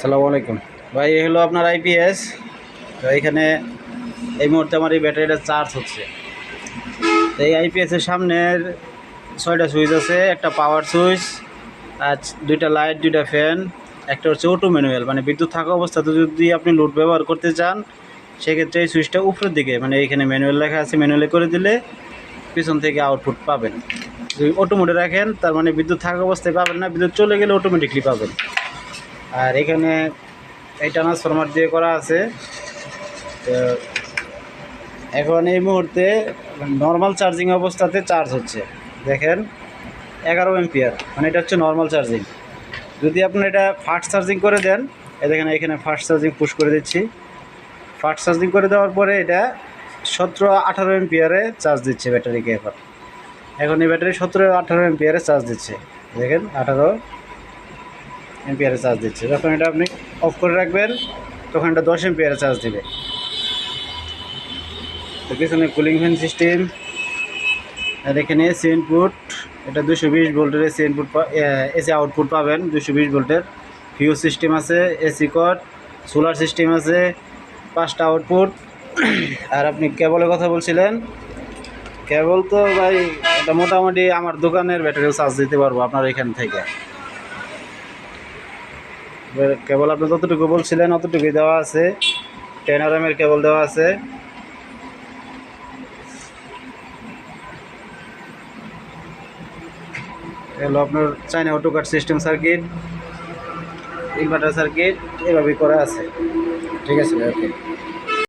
আসসালামু আলাইকুম। ভাই, এই হলো আপনার আইপিএস তো এখানে এই মুহূর্তে আমার এই ব্যাটারিটা চার্জ হচ্ছে। তো এই আইপিএসের সামনের ছয়টা সুইচ আছে, একটা পাওয়ার সুইচ আর দুইটা লাইট দুইটা ফ্যান একটা হচ্ছে অটো ম্যানুয়াল মানে বিদ্যুৎ থাকা অবস্থাতে যদি আপনি লোড ব্যবহার করতে চান, সেক্ষেত্রে এই সুইচটা উপরের দিকে মানে এখানে ম্যানুয়াল লেখা আছে ম্যানুয়ালে করে দিলে পিছন থেকে আউটপুট পাবেন। যদি অটো মোডে রাখেন, তার মানে বিদ্যুৎ থাকা অবস্থায় পাবেন না, বিদ্যুৎ চলে গেলে অটোমেটিকলি পাবেন। আর এখানে এই ট্রান্সফরমার দিয়ে করা আছে। তো এখন এই মুহূর্তে নর্মাল চার্জিং অবস্থাতে চার্জ হচ্ছে। দেখেন, এগারো এমপিয়ার মানে এটা হচ্ছে নর্মাল চার্জিং যদি আপনি এটা ফাস্ট চার্জিং করে দেন এ দেখেন এখানে ফাস্ট চার্জিং পুশ করে দিচ্ছি। ফাস্ট চার্জিং করে দেওয়ার পরে এটা সতেরো আঠারো এমপিয়ারে চার্জ দিচ্ছে ব্যাটারিকে এখন। এখন এই ব্যাটারি সতেরো আঠারো এমপিয়ারে চার্জ দিচ্ছে। দেখেন, আঠারো এমপিয়ারে চার্জ দিচ্ছে। যখন এটা আপনি অফ করে রাখবেন, তখন এটা দশ এমপিয়ারে চার্জ দিবে। তো পিছনে কুলিং ফ্যান সিস্টেম আর এখানে এসি ইনপুট এটা দুশো বিশ ভোল্টের এসি ইনপুট এসি আউটপুট পাবেন দুশো বিশ ভোল্টের। ফিউজ সিস্টেম আছে এসি কট সোলার সিস্টেম আছে, পাঁচটা আউটপুট আর আপনি কেবলের কথা বলছিলেন। কেবল তো ভাই, এটা মোটামুটি আমার দোকানের ব্যাটারিও চার্জ দিতে পারব আপনার এখান থেকে। এবার কেবল আপনি যতটুকু বলছিলেন, অতটুকুই দেওয়া আছে। টেন আর এমের কেবল দেওয়া আছে। এগুলো আপনার China auto cut system circuit inverter circuit এভাবেই করা আছে। ঠিক আছে ওকে